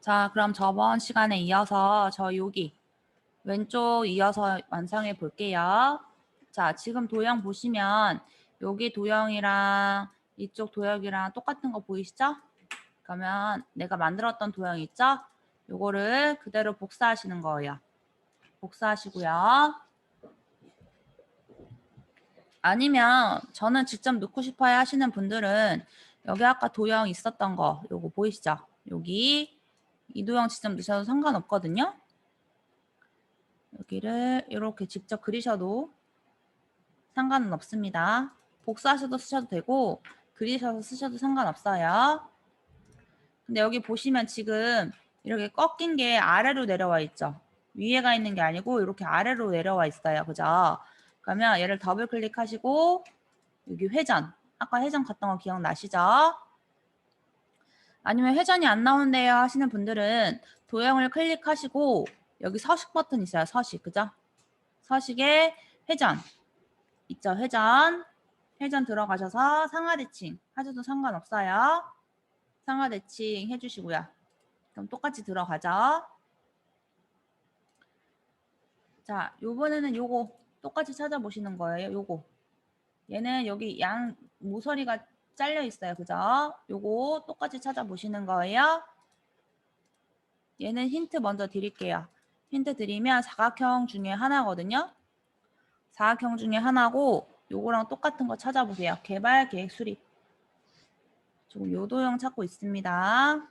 자, 그럼 저번 시간에 이어서 저 여기 왼쪽 이어서 완성해 볼게요. 자, 지금 도형 보시면 여기 도형이랑 이쪽 도형이랑 똑같은 거 보이시죠? 그러면 내가 만들었던 도형 있죠? 요거를 그대로 복사하시는 거예요. 복사하시고요. 아니면 저는 직접 넣고 싶어야 하시는 분들은 여기 아까 도형 있었던 거 요거 보이시죠? 여기 이 도형 직접 넣으셔도 상관없거든요. 여기를 이렇게 직접 그리셔도 상관은 없습니다. 복사하셔도 쓰셔도 되고 그리셔서 쓰셔도 상관없어요. 근데 여기 보시면 지금 이렇게 꺾인 게 아래로 내려와 있죠. 위에 가 있는 게 아니고 이렇게 아래로 내려와 있어요. 그죠? 그러면 얘를 더블 클릭하시고 여기 회전. 아까 회전 갔던 거 기억나시죠? 아니면 회전이 안 나오는데요 하시는 분들은 도형을 클릭하시고 여기 서식 버튼 있어요. 서식. 그죠? 서식에 회전. 있죠. 회전. 회전 들어가셔서 상하 대칭 하셔도 상관없어요. 상하 대칭 해주시고요. 그럼 똑같이 들어가죠. 자, 요번에는 요거 똑같이 찾아보시는 거예요. 요거. 얘는 여기 양 모서리가 잘려 있어요. 그죠? 요거 똑같이 찾아보시는 거예요. 얘는 힌트 먼저 드릴게요. 힌트 드리면 사각형 중에 하나거든요. 사각형 중에 하나고 요거랑 똑같은 거 찾아보세요. 개발 계획 수립. 지금 요 도형 찾고 있습니다.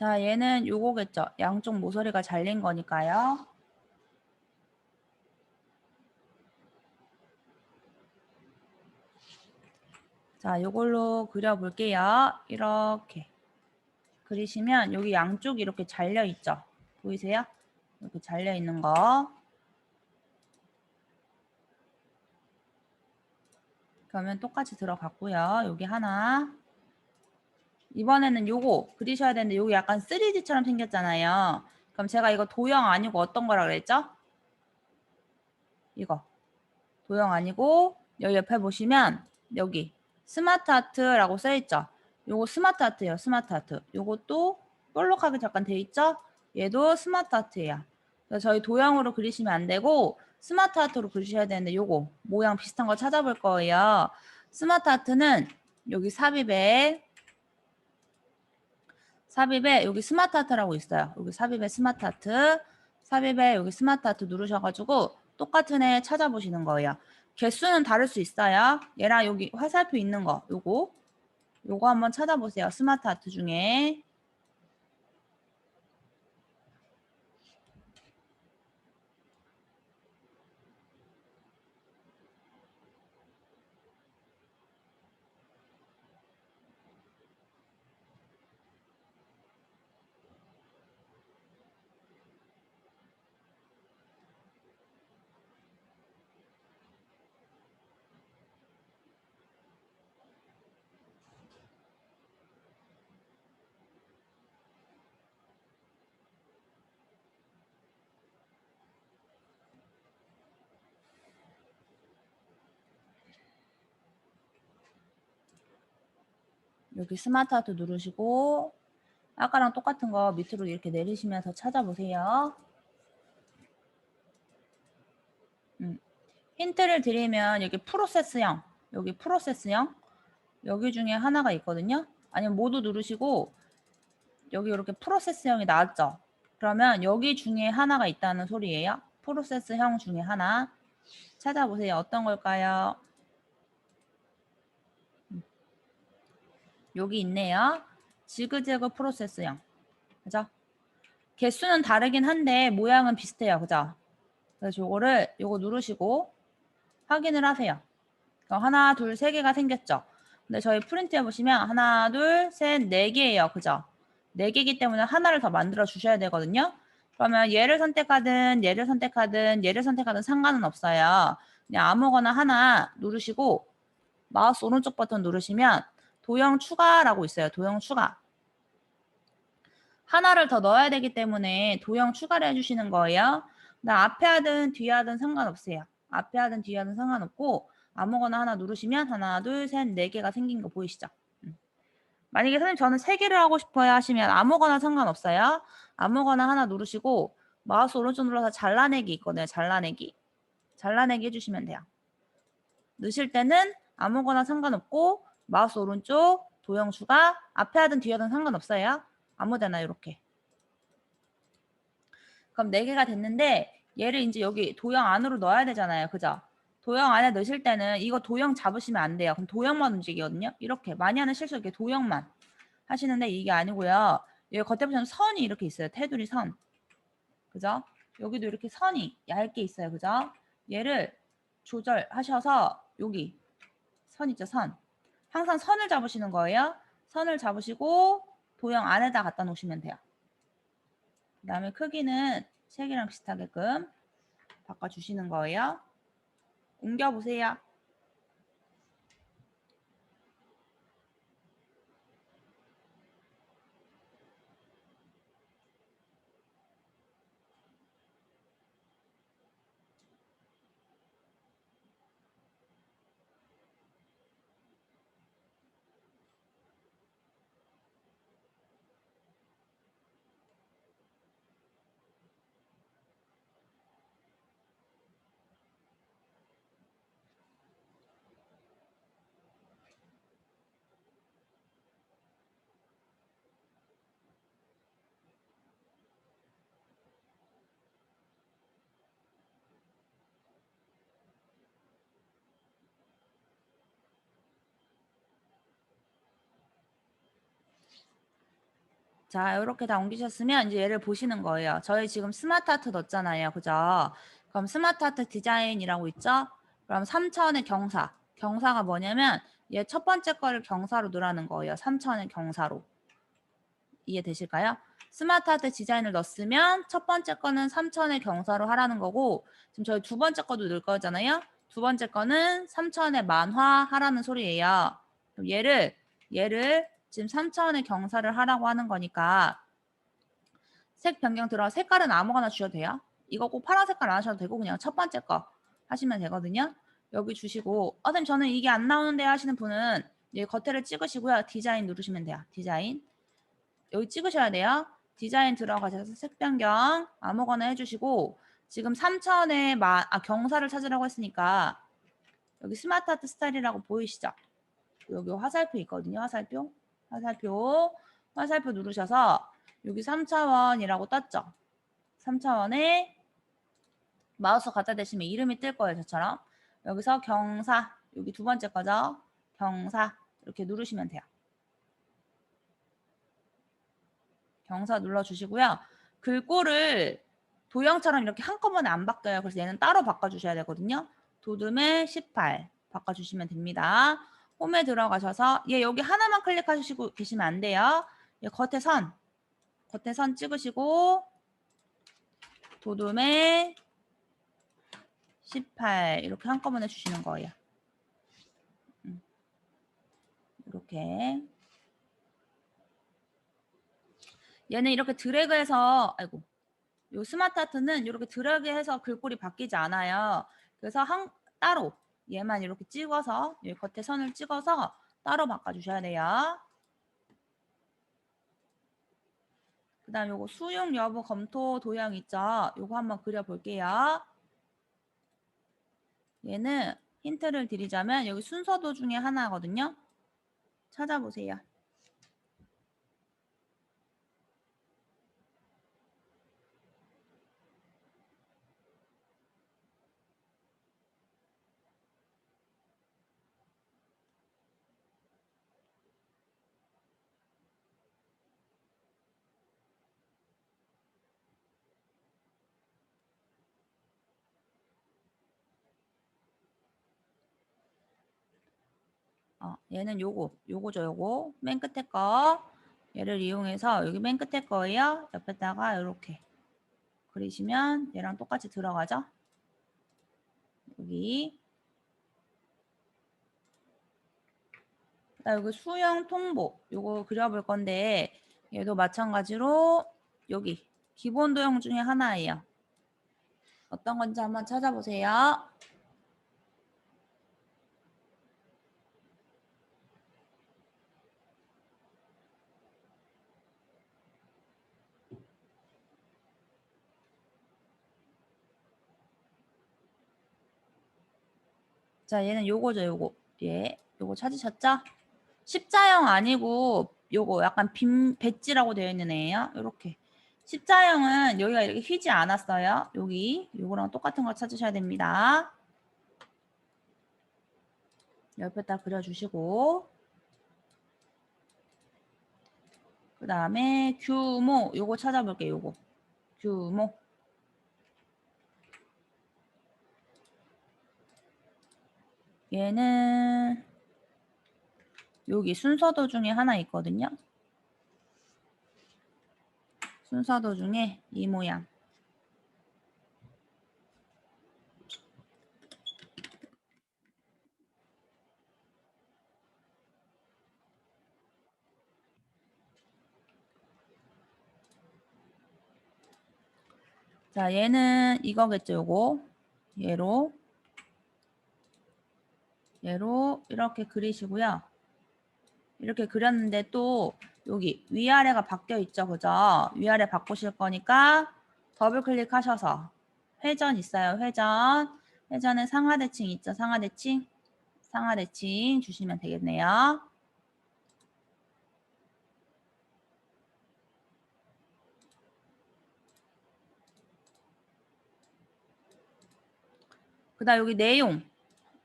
자, 얘는 요거겠죠. 양쪽 모서리가 잘린 거니까요. 자, 요걸로 그려볼게요. 이렇게 그리시면 여기 양쪽이 이렇게 잘려 있죠. 보이세요? 이렇게 잘려 있는 거. 그러면 똑같이 들어갔고요. 여기 하나. 이번에는 요거 그리셔야 되는데 요게 약간 3D처럼 생겼잖아요. 그럼 제가 이거 도형 아니고 어떤 거라 그랬죠? 이거. 도형 아니고 여기 옆에 보시면 여기 스마트 아트라고 써 있죠. 요거 스마트 아트예요. 스마트 아트. 요것도 볼록하게 잠깐 돼 있죠? 얘도 스마트 아트예요. 그래서 저희 도형으로 그리시면 안 되고 스마트 아트로 그리셔야 되는데 요거 모양 비슷한 거 찾아볼 거예요. 스마트 아트는 여기 삽입에 삽입에 여기 스마트 아트라고 있어요. 여기 삽입에 스마트 아트, 삽입에 여기 스마트 아트 누르셔가지고 똑같은 애 찾아보시는 거예요. 개수는 다를 수 있어요. 얘랑 여기 화살표 있는 거, 요거. 요거 한번 찾아보세요. 스마트 아트 중에. 여기 스마트 아트 누르시고 아까랑 똑같은 거 밑으로 이렇게 내리시면서 찾아보세요. 음. 힌트를 드리면 여기 프로세스형, 여기 프로세스형, 여기 중에 하나가 있거든요. 아니면 모두 누르시고 여기 이렇게 프로세스형이 나왔죠. 그러면 여기 중에 하나가 있다는 소리예요. 프로세스형 중에 하나 찾아보세요. 어떤 걸까요? 여기 있네요. 지그재그 프로세스형. 그죠? 개수는 다르긴 한데 모양은 비슷해요. 그죠? 그래서 요거를 요거 누르시고 확인을 하세요. 하나, 둘, 세 개가 생겼죠. 근데 저희 프린트 해보시면 하나, 둘, 셋, 네 개예요. 그죠? 네 개이기 때문에 하나를 더 만들어 주셔야 되거든요. 그러면 얘를 선택하든 얘를 선택하든 얘를 선택하든 상관은 없어요. 그냥 아무거나 하나 누르시고 마우스 오른쪽 버튼 누르시면 도형 추가라고 있어요. 도형 추가. 하나를 더 넣어야 되기 때문에 도형 추가를 해주시는 거예요. 나 앞에 하든 뒤에 하든 상관없어요. 앞에 하든 뒤에 하든 상관없고 아무거나 하나 누르시면 하나, 둘, 셋, 네 개가 생긴 거 보이시죠? 음. 만약에 선생님 저는 세 개를 하고 싶어요 하시면 아무거나 상관없어요. 아무거나 하나 누르시고 마우스 오른쪽 눌러서 잘라내기 있거든요. 잘라내기. 잘라내기 해주시면 돼요. 넣으실 때는 아무거나 상관없고 마우스 오른쪽 도형 추가 앞에 하든 뒤에 하든 상관없어요. 아무데나 이렇게. 그럼 4개가 됐는데 얘를 이제 여기 도형 안으로 넣어야 되잖아요. 그죠? 도형 안에 넣으실 때는 이거 도형 잡으시면 안 돼요. 그럼 도형만 움직이거든요. 이렇게 많이 하는 실수 이렇게 도형만 하시는데 이게 아니고요. 여기 겉에 보시면 선이 이렇게 있어요. 테두리 선. 그죠? 여기도 이렇게 선이 얇게 있어요. 그죠? 얘를 조절하셔서 여기 선 있죠. 선. 항상 선을 잡으시는 거예요. 선을 잡으시고 도형 안에다 갖다 놓으시면 돼요. 그 다음에 크기는 색이랑 비슷하게끔 바꿔주시는 거예요. 옮겨보세요. 자, 이렇게 다 옮기셨으면 이제 얘를 보시는 거예요. 저희 지금 스마트 아트 넣었잖아요. 그죠? 그럼 스마트 아트 디자인이라고 있죠? 그럼 3차원의 경사. 경사가 뭐냐면 얘 첫 번째 거를 경사로 넣으라는 거예요. 3차원의 경사로. 이해되실까요? 스마트 아트 디자인을 넣었으면 첫 번째 거는 3차원의 경사로 하라는 거고 지금 저희 두 번째 거도 넣을 거잖아요. 두 번째 거는 3차원의 만화 하라는 소리예요. 그럼 얘를 얘를 지금 3차원의 경사를 하라고 하는 거니까 색 변경 들어 색깔은 아무거나 주셔도 돼요. 이거 꼭 파란 색깔 안 하셔도 되고 그냥 첫 번째 거 하시면 되거든요. 여기 주시고 어, 선생님 저는 이게 안 나오는데 하시는 분은 여기 겉에를 찍으시고요. 디자인 누르시면 돼요. 디자인. 여기 찍으셔야 돼요. 디자인 들어가셔서 색 변경 아무거나 해주시고 지금 3차원의 마, 아, 경사를 찾으라고 했으니까 여기 스마트 아트 스타일이라고 보이시죠? 여기 화살표 있거든요. 화살표. 화살표. 화살표 누르셔서 여기 3차원이라고 떴죠? 3차원에 마우스 갖다 대시면 이름이 뜰 거예요. 저처럼. 여기서 경사. 여기 두 번째 거죠? 경사. 이렇게 누르시면 돼요. 경사 눌러주시고요. 글꼴을 도형처럼 이렇게 한꺼번에 안 바뀌어요. 그래서 얘는 따로 바꿔주셔야 되거든요. 도둠의 18 바꿔주시면 됩니다. 홈에 들어가셔서 얘 여기 하나만 클릭하시고 계시면 안 돼요. 얘 겉에 선, 겉에 선 찍으시고 도둠의 18 이렇게 한꺼번에 주시는 거예요. 음. 이렇게 얘는 이렇게 드래그해서 아이고 요 스마트 아트는 이렇게 드래그해서 글꼴이 바뀌지 않아요. 그래서 한 따로 얘만 이렇게 찍어서 여기 겉에 선을 찍어서 따로 바꿔주셔야 돼요. 그 다음 요거 수용 여부 검토 도형 있죠? 요거 한번 그려볼게요. 얘는 힌트를 드리자면 여기 순서도 중에 하나거든요. 찾아보세요. 어, 얘는 요거, 요거죠, 요거. 맨 끝에 거. 얘를 이용해서 여기 맨 끝에 거예요. 옆에다가 이렇게 그리시면 얘랑 똑같이 들어가죠. 여기. 나 여기 수영 통보 요거 그려볼 건데 얘도 마찬가지로 여기 기본 도형 중에 하나예요. 어떤 건지 한번 찾아보세요. 자, 얘는 요거죠, 요거. 예, 요거 찾으셨죠? 십자형 아니고 요거 약간 빈 배지라고 되어 있는 애예요. 요렇게. 십자형은 여기가 이렇게 휘지 않았어요. 여기 요거랑 똑같은 거 찾으셔야 됩니다. 옆에다 그려주시고 그 다음에 규모 요거 찾아볼게요. 요거 규모 얘는 여기 순서도 중에 하나 있거든요. 순서도 중에 이 모양. 자, 얘는 이거겠죠, 요거. 얘로. 얘로 이렇게 그리시고요. 이렇게 그렸는데 또 여기 위아래가 바뀌어 있죠. 그죠? 위아래 바꾸실 거니까 더블 클릭하셔서 회전 있어요. 회전. 회전에 상하대칭 있죠. 상하대칭. 상하대칭 주시면 되겠네요. 그 다음 여기 내용.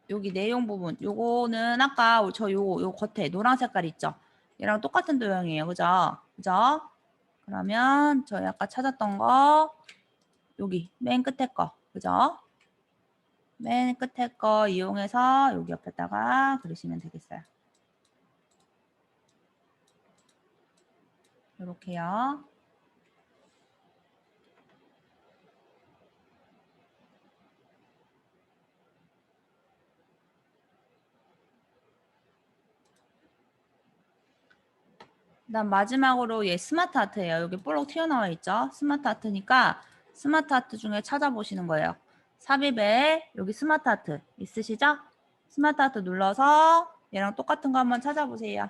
여기 내용 부분. 요거는 아까 저 요거 요 겉에 노란 색깔 있죠. 얘랑 똑같은 도형이에요. 그죠? 그죠? 그러면 저희 아까 찾았던 거 여기 맨 끝에 거. 그죠? 맨 끝에 거 이용해서 여기 옆에다가 그리시면 되겠어요. 이렇게요. 그다음 마지막으로 얘 스마트 아트예요. 여기 볼록 튀어나와 있죠. 스마트 아트니까 스마트 아트 중에 찾아보시는 거예요. 삽입에 여기 스마트 아트 있으시죠? 스마트 아트 눌러서 얘랑 똑같은 거 한번 찾아보세요.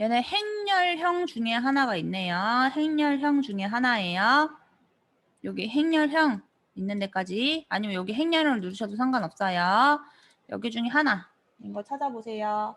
얘는 행렬형 중에 하나가 있네요. 행렬형 중에 하나예요. 여기 행렬형 있는 데까지 아니면 여기 행렬을 누르셔도 상관없어요. 여기 중에 하나 이거 찾아보세요.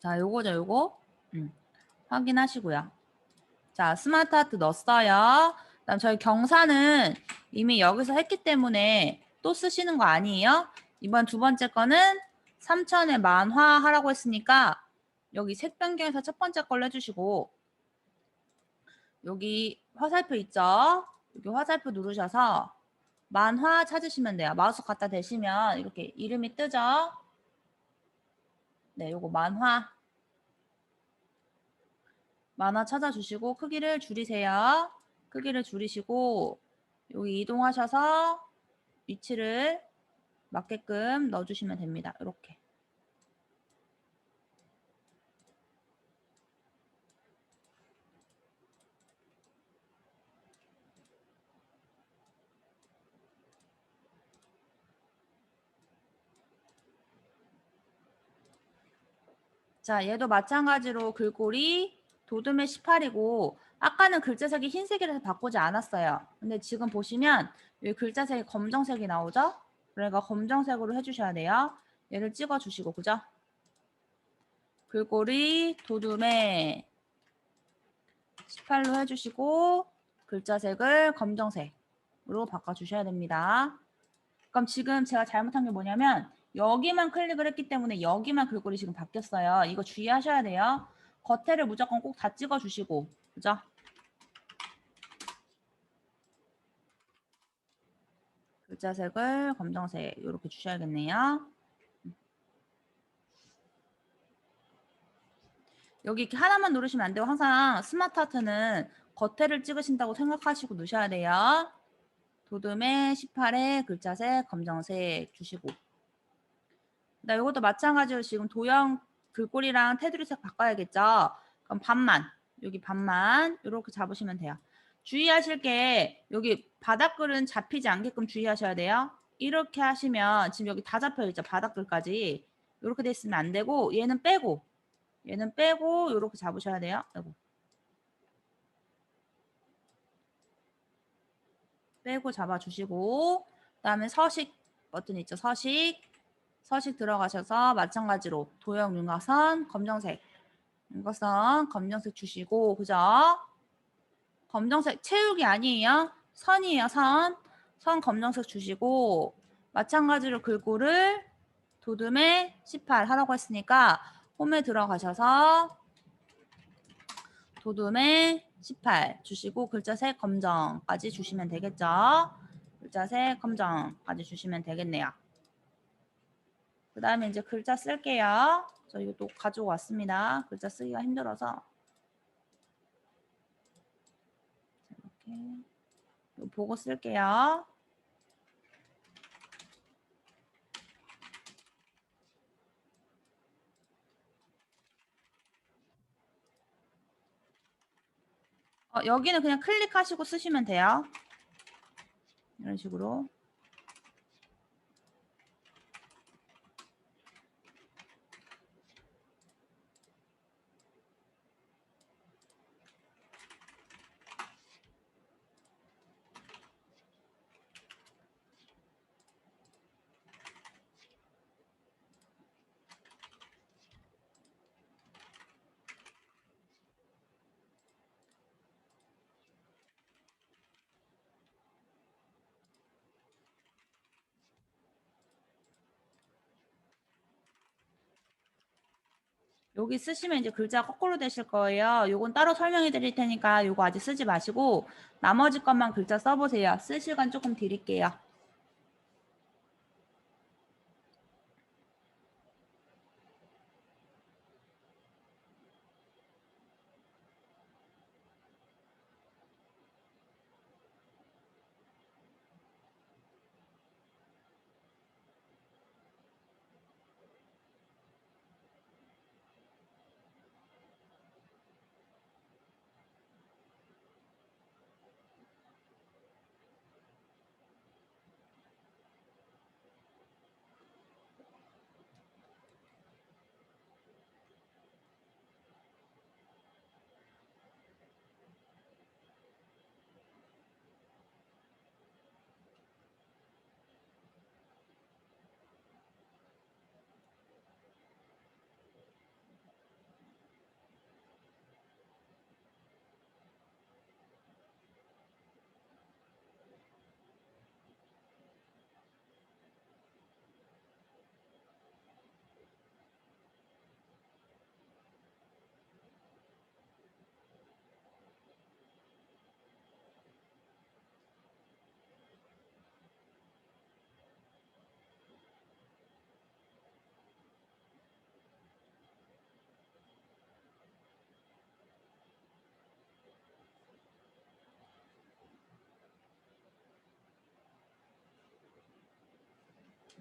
자, 요거죠, 요거. 음, 확인하시고요. 자, 스마트 하트 넣었어요. 그다음 저희 경사는 이미 여기서 했기 때문에 또 쓰시는 거 아니에요? 이번 두 번째 거는 3천에 만화 하라고 했으니까 여기 색 변경해서 첫 번째 걸로 해주시고 여기 화살표 있죠? 여기 화살표 누르셔서 만화 찾으시면 돼요. 마우스 갖다 대시면 이렇게 이름이 뜨죠? 네, 요거 만화. 만화 찾아주시고 크기를 줄이세요. 크기를 줄이시고 여기 이동하셔서 위치를 맞게끔 넣어주시면 됩니다. 이렇게. 자, 얘도 마찬가지로 글꼴이 도둠의 18이고 아까는 글자색이 흰색이라서 바꾸지 않았어요. 근데 지금 보시면 여기 글자색이 검정색이 나오죠? 그러니까 검정색으로 해주셔야 돼요. 얘를 찍어주시고 그죠? 글꼴이 도둠의 18로 해주시고 글자색을 검정색으로 바꿔주셔야 됩니다. 그럼 지금 제가 잘못한 게 뭐냐면 여기만 클릭을 했기 때문에 여기만 글꼴이 지금 바뀌었어요. 이거 주의하셔야 돼요. 겉에를 무조건 꼭 다 찍어주시고 그죠? 글자색을 검정색 이렇게 주셔야겠네요. 여기 이렇게 하나만 누르시면 안 되고 항상 스마트 하트는 겉에를 찍으신다고 생각하시고 넣으셔야 돼요. 도둠의 18에 글자색 검정색 주시고 나 이것도 마찬가지로 지금 도형 글꼴이랑 테두리색 바꿔야겠죠. 그럼 반만 여기 반만 이렇게 잡으시면 돼요. 주의하실 게 여기 바닥글은 잡히지 않게끔 주의하셔야 돼요. 이렇게 하시면 지금 여기 다 잡혀 있죠. 바닥글까지 이렇게 돼 있으면 안 되고 얘는 빼고 얘는 빼고 이렇게 잡으셔야 돼요. 아이고. 빼고 잡아주시고 그 다음에 서식 버튼 있죠. 서식 서식 들어가셔서 마찬가지로 도형 윤곽선 검정색 윤곽선 검정색 주시고 그죠? 검정색 채우기 아니에요. 선이에요. 선. 선 검정색 주시고 마찬가지로 글꼴을 도둠에 18 하라고 했으니까 홈에 들어가셔서 도둠에 18 주시고 글자색 검정까지 주시면 되겠죠. 글자색 검정까지 주시면 되겠네요. 그 다음에 이제 글자 쓸게요. 저 이거 또 가지고 왔습니다. 글자 쓰기가 힘들어서. 이렇게 보고 쓸게요. 어, 여기는 그냥 클릭하시고 쓰시면 돼요. 이런 식으로. 여기 쓰시면 이제 글자 거꾸로 되실 거예요. 요건 따로 설명해 드릴 테니까 요거 아직 쓰지 마시고 나머지 것만 글자 써보세요. 쓸 시간 조금 드릴게요.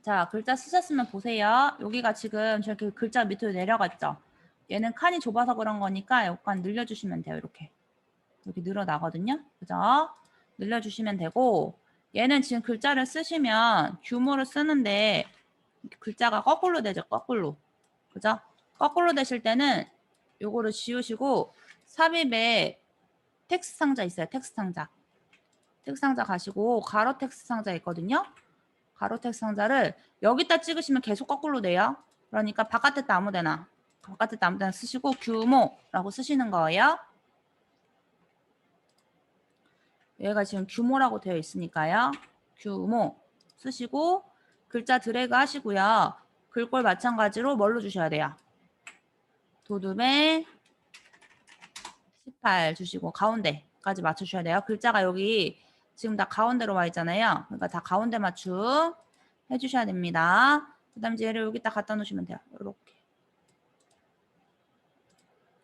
자, 글자 쓰셨으면 보세요. 여기가 지금 저렇게 글자 밑으로 내려갔죠? 얘는 칸이 좁아서 그런 거니까 약간 늘려주시면 돼요. 이렇게. 이렇게 늘어나거든요. 그죠? 늘려주시면 되고 얘는 지금 글자를 쓰시면 규모를 쓰는데 글자가 거꾸로 되죠. 거꾸로. 그죠? 거꾸로 되실 때는 요거를 지우시고 삽입에 텍스트 상자 있어요. 텍스트 상자. 텍스트 상자 가시고 가로 텍스트 상자 있거든요. 가로 텍스트 상자를 여기다 찍으시면 계속 거꾸로 돼요. 그러니까 바깥에다 아무데나 바깥에다 아무데나 쓰시고 규모라고 쓰시는 거예요. 얘가 지금 규모라고 되어 있으니까요. 규모 쓰시고 글자 드래그 하시고요. 글꼴 마찬가지로 뭘로 주셔야 돼요? 도둠에 18 주시고 가운데까지 맞춰주셔야 돼요. 글자가 여기 지금 다 가운데로 와 있잖아요. 그러니까 다 가운데 맞춤 해주셔야 됩니다. 그 다음 얘를 여기다 갖다 놓으시면 돼요. 이렇게.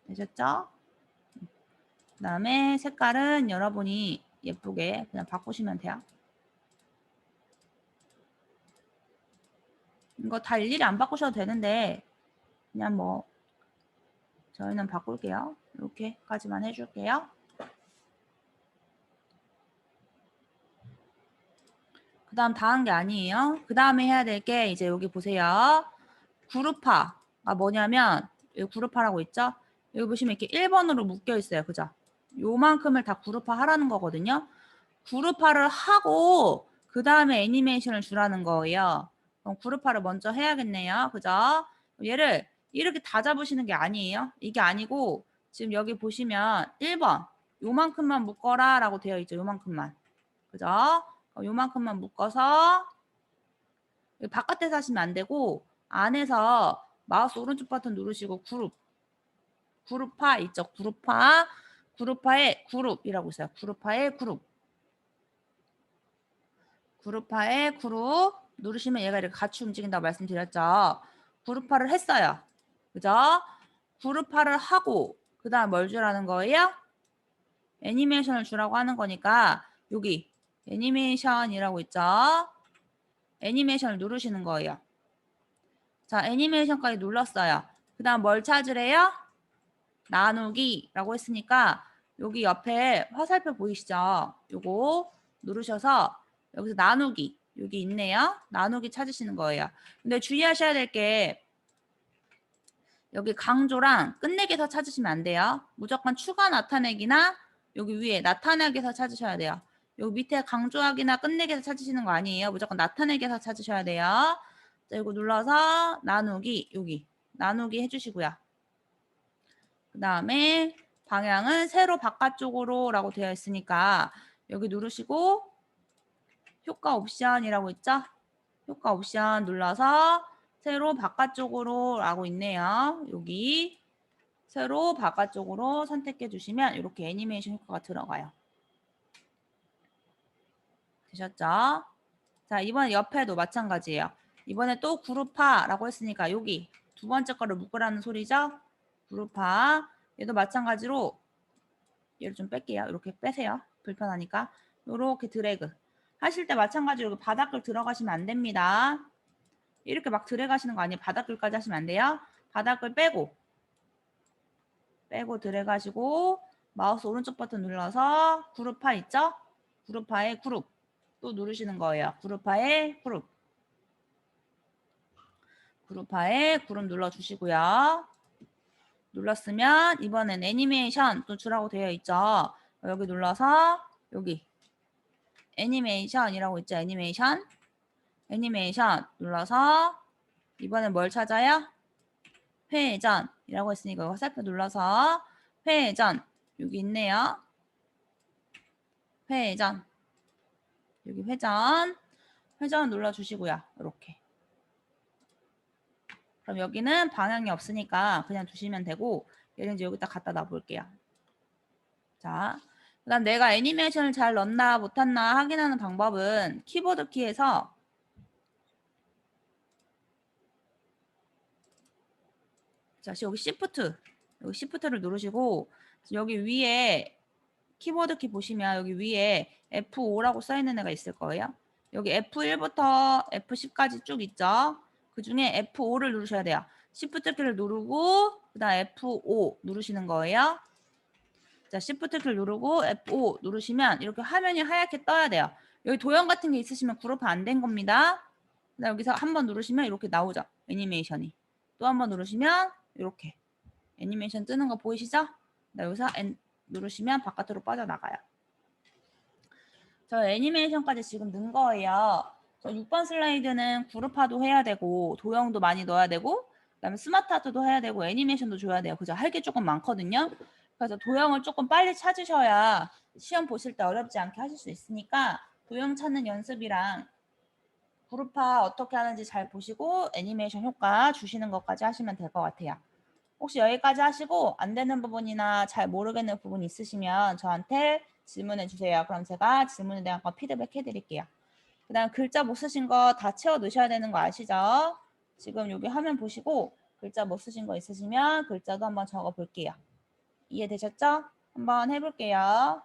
되셨죠? 그 다음에 색깔은 여러분이 예쁘게 그냥 바꾸시면 돼요. 이거 다 일일이 안 바꾸셔도 되는데 그냥 뭐 저희는 바꿀게요. 이렇게까지만 해줄게요. 그 다음 다한 게 아니에요. 그 다음에 해야 될 게 이제 여기 보세요. 그룹화가 뭐냐면 여기 그룹화라고 있죠? 여기 보시면 이렇게 1번으로 묶여 있어요. 그죠? 요만큼을 다 그룹화 하라는 거거든요. 그룹화를 하고 그 다음에 애니메이션을 주라는 거예요. 그럼 그룹화를 먼저 해야겠네요. 그죠? 얘를 이렇게 다 잡으시는 게 아니에요. 이게 아니고 지금 여기 보시면 1번 요만큼만 묶어라 라고 되어 있죠. 요만큼만. 그죠? 어, 요만큼만 묶어서 바깥에서 하시면 안 되고 안에서 마우스 오른쪽 버튼 누르시고 그룹 그룹화 있죠. 그룹화 그룹화의 그룹이라고 있어요. 그룹화의 그룹 그룹화의 그룹 누르시면 얘가 이렇게 같이 움직인다고 말씀드렸죠. 그룹화를 했어요. 그죠? 그룹화를 하고 그 다음 뭘 주라는 거예요? 애니메이션을 주라고 하는 거니까 여기 애니메이션이라고 있죠? 애니메이션을 누르시는 거예요. 자, 애니메이션까지 눌렀어요. 그 다음 뭘 찾으래요? 나누기라고 했으니까 여기 옆에 화살표 보이시죠? 요거 누르셔서 여기서 나누기 여기 있네요. 나누기 찾으시는 거예요. 근데 주의하셔야 될 게 여기 강조랑 끝내기에서 찾으시면 안 돼요. 무조건 추가 나타내기나 여기 위에 나타내기에서 찾으셔야 돼요. 여기 밑에 강조하기나 끝내기에서 찾으시는 거 아니에요. 무조건 나타내기에서 찾으셔야 돼요. 자, 이거 눌러서 나누기 여기 나누기 해주시고요. 그 다음에 방향은 세로 바깥쪽으로 라고 되어 있으니까 여기 누르시고 효과 옵션이라고 있죠? 효과 옵션 눌러서 세로 바깥쪽으로 라고 있네요. 여기 세로 바깥쪽으로 선택해 주시면 이렇게 애니메이션 효과가 들어가요. 되셨죠? 자, 이번에 옆에도 마찬가지예요. 이번에 또 그룹화라고 했으니까 여기 두 번째 거를 묶으라는 소리죠? 그룹화. 얘도 마찬가지로 얘를 좀 뺄게요. 이렇게 빼세요. 불편하니까. 이렇게 드래그. 하실 때 마찬가지로 바닥글 들어가시면 안 됩니다. 이렇게 막 들어가시는 거 아니에요. 바닥글까지 하시면 안 돼요. 바닥글 빼고 빼고 들어가시고 마우스 오른쪽 버튼 눌러서 그룹화 있죠? 그룹화의 그룹 또 누르시는 거예요. 그룹화의 그룹 그룹화의 그룹 눌러주시고요. 눌렀으면 이번엔 애니메이션 또 주라고 되어 있죠. 여기 눌러서 여기 애니메이션이라고 있죠. 애니메이션 애니메이션 눌러서 이번엔 뭘 찾아요? 회전이라고 했으니까 화살표 눌러서 회전 여기 있네요. 회전 여기 회전 회전 눌러주시고요. 이렇게 그럼 여기는 방향이 없으니까 그냥 두시면 되고 얘는 이제 여기다 갖다 놔볼게요. 자, 그 다음 내가 애니메이션을 잘 넣나 못했나 확인하는 방법은 키보드 키에서 자, 여기 Shift, 여기 Shift를 누르시고 여기 위에 키보드 키 보시면 여기 위에 F5라고 써 있는 애가 있을 거예요. 여기 F1부터 F10까지 쭉 있죠. 그 중에 F5를 누르셔야 돼요. Shift 키를 누르고 그 다음 F5 누르시는 거예요. 자, Shift 키를 누르고 F5 누르시면 이렇게 화면이 하얗게 떠야 돼요. 여기 도형 같은 게 있으시면 그룹화 안 된 겁니다. 그다음 여기서 한 번 누르시면 이렇게 나오죠. 애니메이션이. 또 한 번 누르시면 이렇게 애니메이션 뜨는 거 보이시죠? 네, 여기서 누르시면 바깥으로 빠져나가요. 저 애니메이션까지 지금 넣은 거예요. 저 6번 슬라이드는 그룹화도 해야 되고 도형도 많이 넣어야 되고 그다음에 스마트 아트도 해야 되고 애니메이션도 줘야 돼요. 그죠? 할 게 조금 많거든요. 그래서 도형을 조금 빨리 찾으셔야 시험 보실 때 어렵지 않게 하실 수 있으니까 도형 찾는 연습이랑 그룹화 어떻게 하는지 잘 보시고 애니메이션 효과 주시는 것까지 하시면 될 것 같아요. 혹시 여기까지 하시고 안 되는 부분이나 잘 모르겠는 부분 있으시면 저한테 질문해 주세요. 그럼 제가 질문에 대한 거 피드백 해드릴게요. 그 다음 글자 못 쓰신 거 다 채워 넣으셔야 되는 거 아시죠? 지금 여기 화면 보시고 글자 못 쓰신 거 있으시면 글자도 한번 적어 볼게요. 이해되셨죠? 한번 해볼게요.